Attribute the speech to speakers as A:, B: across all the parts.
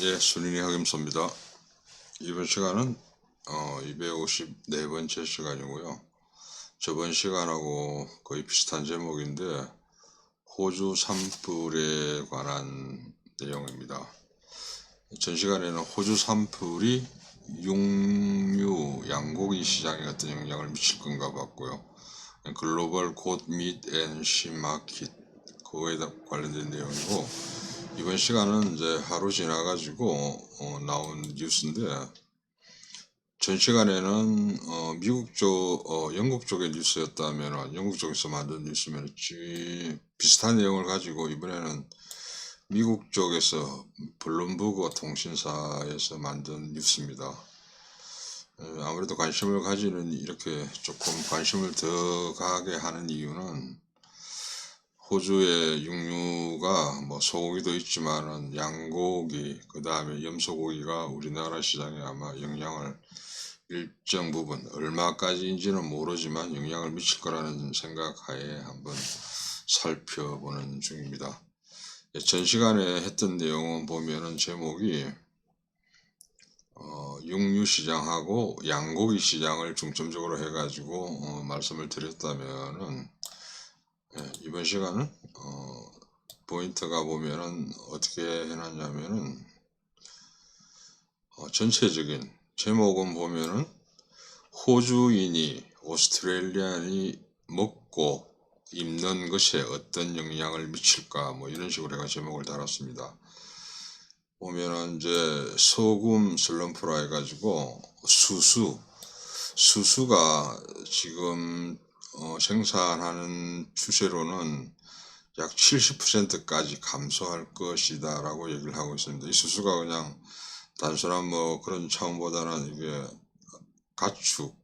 A: 예, 순인이 학임소입니다. 이번 시간은 어, 254번째 시간이고요. 저번 시간하고 거의 비슷한 제목인데 호주 산불에 관한 내용입니다. 전 시간에는 호주 산불이 육류 양고기 시장에 어떤 영향을 미칠 건가 봤고요. 글로벌 곶밋 앤 시 마켓 그거에 관련된 내용이고 이번 시간은 이제 하루 지나가지고 어, 나온 뉴스인데 전 시간에는 어, 미국 쪽, 어, 영국 쪽의 뉴스였다면 영국 쪽에서 만든 뉴스면 지- 비슷한 내용을 가지고 이번에는 미국 쪽에서 블룸버그 통신사에서 만든 뉴스입니다. 에, 아무래도 관심을 가지는 이렇게 조금 관심을 더 가게 하는 이유는 호주의 육류가 뭐 소고기도 있지만은 양고기 그 다음에 염소고기가 우리나라 시장에 아마 영향을 일정 부분 얼마까지인지는 모르지만 영향을 미칠 거라는 생각하에 한번 살펴보는 중입니다. 예, 전 시간에 했던 내용은 보면은 제목이 어, 육류 시장하고 양고기 시장을 중점적으로 해가지고 어, 말씀을 드렸다면은 예, 이번 시간은 어, 포인트가 보면은 어떻게 해놨냐면은 어, 전체적인 제목은 보면은 호주인이 오스트레일리안이 먹고 입는 것에 어떤 영향을 미칠까 뭐 이런 식으로 해가 제목을 달았습니다. 보면은 이제 소금 슬럼프라 해가지고 수수 수수가 지금 어, 생산하는 추세로는 약 70%까지 감소할 것이다 라고 얘기를 하고 있습니다. 이 수수가 그냥 단순한 뭐 그런 차원보다는 이게 가축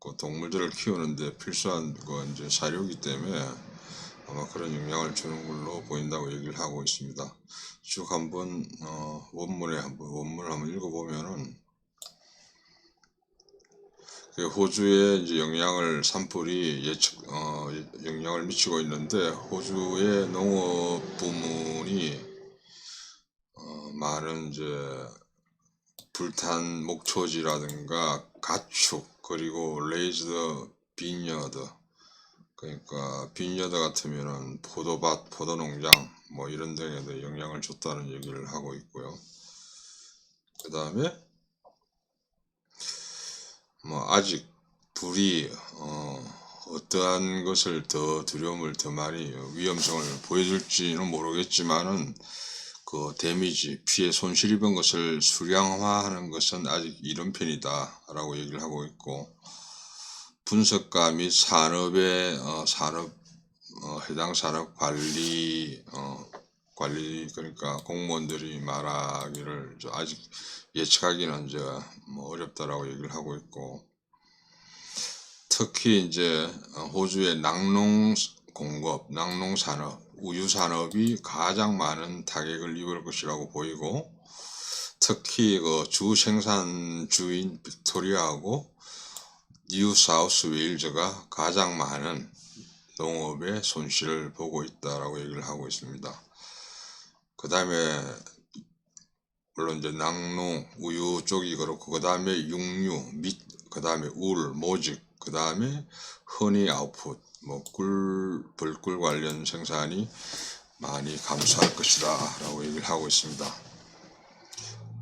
A: 그 동물들을 키우는데 필수한 그 이제 사료이기 때문에 아마 그런 영향을 주는 걸로 보인다고 얘기를 하고 있습니다. 쭉 한번 어, 원문에 한번 원문을 한번 읽어보면은 그 호주에 이제 영향을 산불이 예측 어, 영향을 미치고 있는데 호주의 농업 부문이 어, 많은 이제 불탄 목초지라든가 가축 그리고 레이즈드 빈여드 그러니까 빈여드 같으면은 포도밭 포도농장 뭐 이런 데에도 영향을 줬다는 얘기를 하고 있고요. 그 다음에 뭐 아직 불이 어, 어떠한 것을 더 두려움을 더 많이 위험성을 보여줄지는 모르겠지만은 그 데미지 피해 손실 입은 것을 수량화하는 것은 아직 이른 편이다 라고 얘기를 하고 있고 분석가 및 산업의 어, 산업 어, 해당 산업 관리 어, 관리 그러니까 공무원들이 말하기를 저 아직 예측하기는 이제 뭐 어렵다라고 얘기를 하고 있고 특히 이제 어, 호주의 낙농 공급, 낙농 산업, 우유 산업이 가장 많은 타격을 입을 것이라고 보이고 특히 그 주 생산주인 빅토리아하고 뉴 사우스 웨일즈가 가장 많은 농업의 손실을 보고 있다라고 얘기를 하고 있습니다. 그 다음에 물론 이제 낙농, 우유 쪽이 그렇고 그 다음에 육류, 밑, 그 다음에 울, 모직, 그 다음에 허니 아웃풋, 뭐 꿀, 벌꿀 관련 생산이 많이 감소할 것이다 라고 얘기를 하고 있습니다.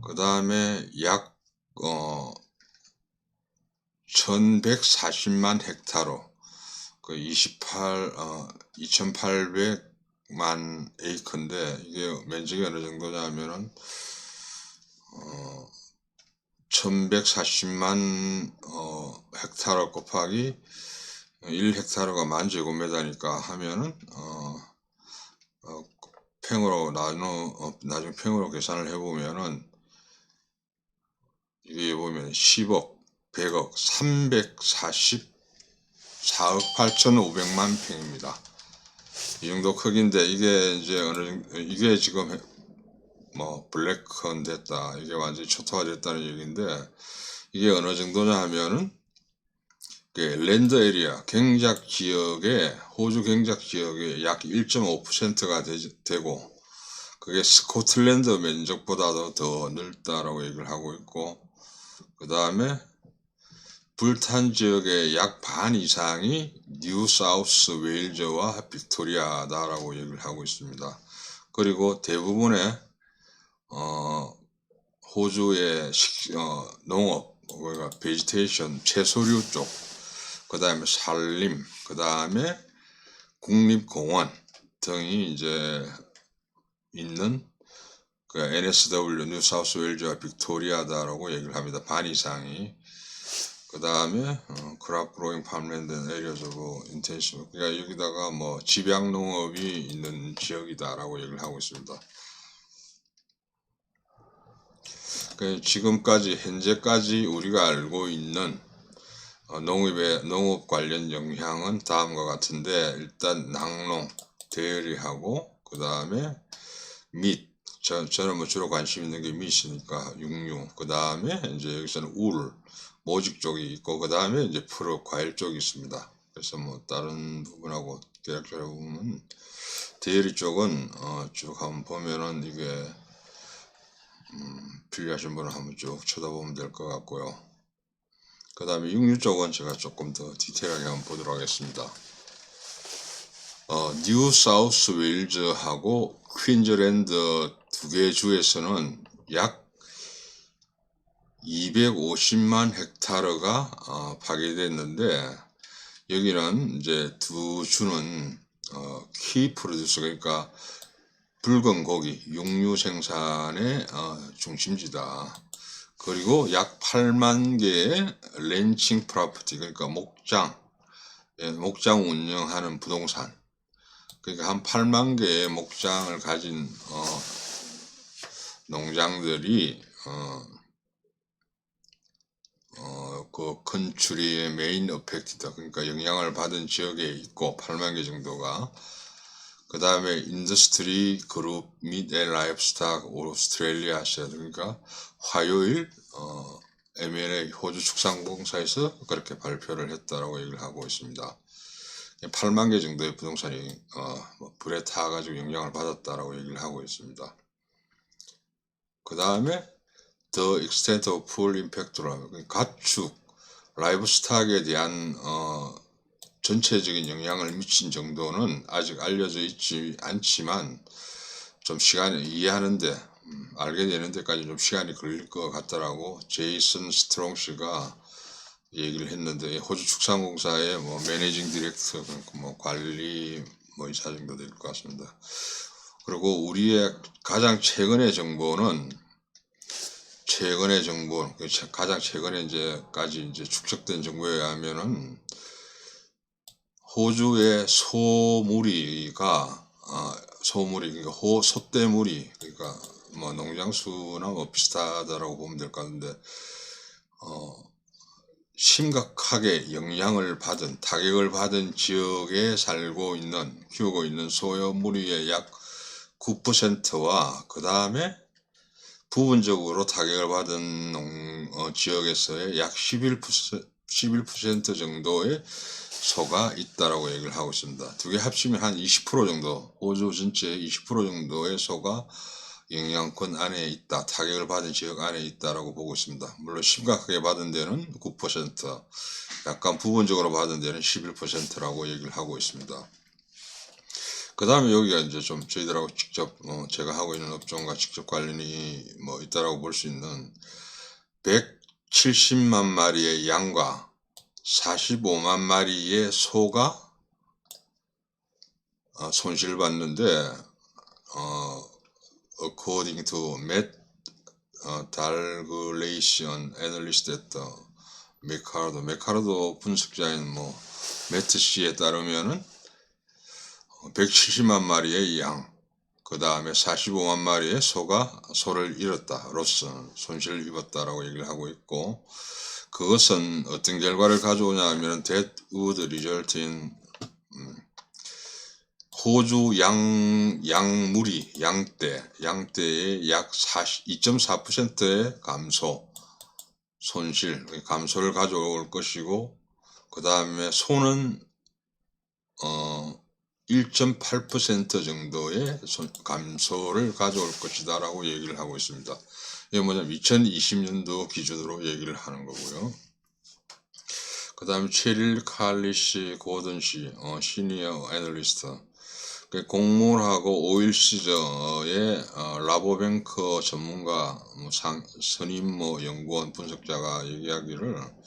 A: 그 다음에 약 어, 1140만 헥타로 그 28, 어, 2800 만 에이커인데 이게 면적이 어느 정도냐면은 어, 1140만 어, 헥타르 곱하기 1 헥타르가 만 제곱미터니까 하면은 어, 어, 평으로 나누 어, 나중에 평으로 계산을 해보면은 이게 보면 10억, 100억, 344억 8,500만 평입니다. 이 정도 크기인데 이게 이제 어느 이게 지금 해- 뭐 블랙컨 됐다 이게 완전히 초토화 됐다는 얘기인데 이게 어느 정도냐 하면은 그 랜드 에리아 경작 지역의 호주 경작 지역의 약 1.5%가 되고 그 그게 스코틀랜드 면적보다도 더 넓다라고 얘기를 하고 있고 그 다음에 불탄 지역의 약 반 이상이 뉴 사우스 웨일즈와 빅토리아다라고 얘기를 하고 있습니다. 그리고 대부분의 어, 호주의 식, 어, 농업, 우리가 베지테이션, 채소류 쪽, 그 다음에 산림, 그 다음에 국립공원 등이 이제 있는 그 NSW, 뉴사우스 웨일즈와 빅토리아다라고 얘기를 합니다. 반 이상이. 그 다음에 어, 크랍 그로잉 팜랜드 에리어즈로 인텐시브 그러니까 여기다가 뭐 집약 농업이 있는 지역이다라고 얘기를 하고 있습니다. 그 지금까지 현재까지 우리가 알고 있는 어, 농업의 농업 관련 영향은 다음과 같은데 일단 낙농, 데이리하고 그 다음에 밑 저, 저는 뭐 주로 관심 있는 게 밑이니까 육류 그 다음에 이제 여기서는 울 모직 쪽이 있고 그 다음에 이제 프로 과일 쪽이 있습니다. 그래서 뭐 다른 부분하고 대략적으로 보면 데이리 쪽은 어, 쭉 한번 보면은 이게 음, 필요하신 분은 한번 쭉 쳐다보면 될 것 같고요. 그 다음에 육류 쪽은 제가 조금 더 디테일하게 한번 보도록 하겠습니다. 어, 뉴 사우스 웨일즈하고 퀸즐랜드 두 개 주에서는 약 250만 헥타르가 어, 파괴됐는데 여기는 이제 두 주는 어, 키 프로듀서 그러니까 붉은 고기 육류 생산의 어, 중심지다. 그리고 약 8만 개의 렌칭 프로퍼티 그러니까 목장 예, 목장 운영하는 부동산 그러니까 한 8만 개의 목장을 가진 어, 농장들이 어, 어, 그 컨츄리의 메인 어펙트다. 그러니까 영향을 받은 지역에 있고 8만 개 정도가 그 다음에 인더스트리 그룹 및 라이프스탁 오스트레일리아 시 그러니까 화요일 어, M&A 호주 축산공사에서 그렇게 발표를 했다라고 얘기를 하고 있습니다. 8만 개 정도의 부동산이 어, 뭐 불에 타가지고 영향을 받았다라고 얘기를 하고 있습니다. 그 다음에 The extent of pool impact라고 가축 라이브 스탁에 대한 어, 전체적인 영향을 미친 정도는 아직 알려져 있지 않지만 좀 시간이 이해하는데 음, 알게 되는 데까지 좀 시간이 걸릴 것 같다라고 제이슨 스트롱 씨가 얘기를 했는데 호주 축산공사의 뭐 매니징 디렉터 뭐 관리 뭐 이사 정도 될 것 같습니다. 그리고 우리의 가장 최근의 정보는 최근의 정보 그 최- 가장 최근에 이제까지 이제 축적된 정보에 의하면은 호주의 소무리가 아, 소무리 그러니까 호 소떼무리 그러니까 뭐 농장수나 뭐 비슷하다라고 보면 될 것 같은데 어 심각하게 영향을 받은 타격을 받은 지역에 살고 있는 키우고 있는 소요 무리의 약 9%와 그 다음에 부분적으로 타격을 받은 농, 어, 지역에서의 약 11%, 11% 정도의 소가 있다라고 얘기를 하고 있습니다. 두 개 합치면 한 20% 정도, 호주 전체의 20% 정도의 소가 영향권 안에 있다, 타격을 받은 지역 안에 있다라고 보고 있습니다. 물론 심각하게 받은 데는 9%, 약간 부분적으로 받은 데는 11%라고 얘기를 하고 있습니다. 그 다음에 여기가 이제 좀 저희들하고 직접 어, 제가 하고 있는 업종과 직접 관련이 뭐 있다라고 볼 수 있는 170만 마리의 양과 45만 마리의 소가 어, 손실을 봤는데 어, according to Met 어, Analyst at the 메카르도 메카르도 분석자인 뭐 매트 씨에 따르면은 170만 마리의 양, 그 다음에 45만 마리의 소가 소를 잃었다, 로스, 손실을 입었다라고 얘기를 하고 있고, 그것은 어떤 결과를 가져오냐 하면 that would result in 음, 호주 양 양무리 양떼 양떼의 약 2.4%의 감소 손실 감소를 가져올 것이고 그 다음에 소는 어 1.8% 정도의 손- 감소를 가져올 것이다 라고 얘기를 하고 있습니다. 이게 뭐냐면 2020년도 기준으로 얘기를 하는 거고요. 그 다음에 체릴 칼리 씨, 고든 씨, 어, 시니어 애널리스트. 그 공몰하고 오일 시저의 어, 라보뱅크 전문가 뭐 상, 선임 뭐 연구원 분석자가 얘기하기를 어,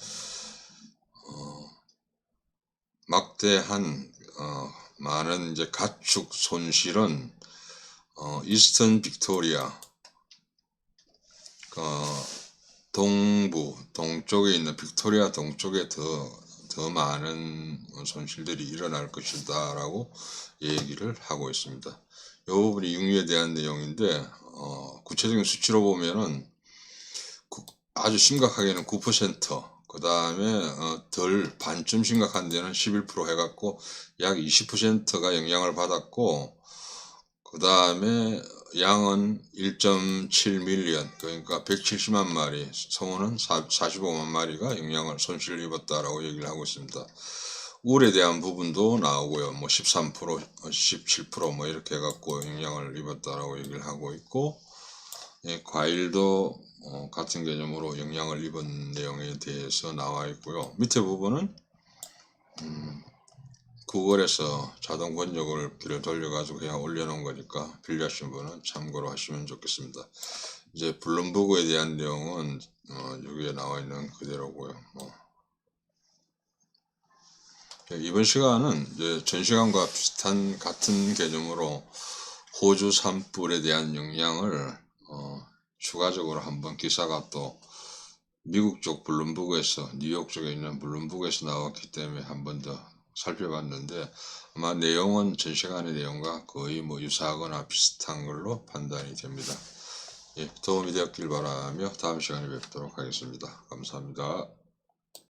A: 막대한 어, 많은 이제 가축 손실은 어, 이스턴 빅토리아 어, 동부 동쪽에 있는 빅토리아 동쪽에 더 더 많은 손실들이 일어날 것이다 라고 얘기를 하고 있습니다. 이 부분이 육류에 대한 내용인데 어, 구체적인 수치로 보면은 구- 아주 심각하게는 9%, 그 다음에 어, 덜 반쯤 심각한 데는 11% 해갖고 약 20%가 영향을 받았고 그 다음에 양은 1.7밀리언 그러니까 170만 마리 성어는 45만 마리가 영향을 손실을 입었다라고 얘기를 하고 있습니다. 울에 대한 부분도 나오고요. 뭐 13%, 17%뭐 이렇게 해갖고 영향을 입었다라고 얘기를 하고 있고 예, 과일도 어, 같은 개념으로 영향을 입은 내용에 대해서 나와 있고요. 밑에 부분은 음, 구글에서 자동 번역을 길을 돌려가지고 그냥 올려놓은 거니까 필요하신 분은 참고로 하시면 좋겠습니다. 이제 블룸버그에 대한 내용은 어, 여기에 나와 있는 그대로고요. 뭐. 예, 이번 시간은 이제 전 시간과 비슷한 같은 개념으로 호주 산불에 대한 영향을 어, 추가적으로 한번 기사가 또 미국 쪽 블룸버그에서 뉴욕 쪽에 있는 블룸버그에서 나왔기 때문에 한 번 더 살펴봤는데 아마 내용은 전 시간의 내용과 거의 뭐 유사하거나 비슷한 걸로 판단이 됩니다. 예, 도움이 되었길 바라며 다음 시간에 뵙도록 하겠습니다. 감사합니다.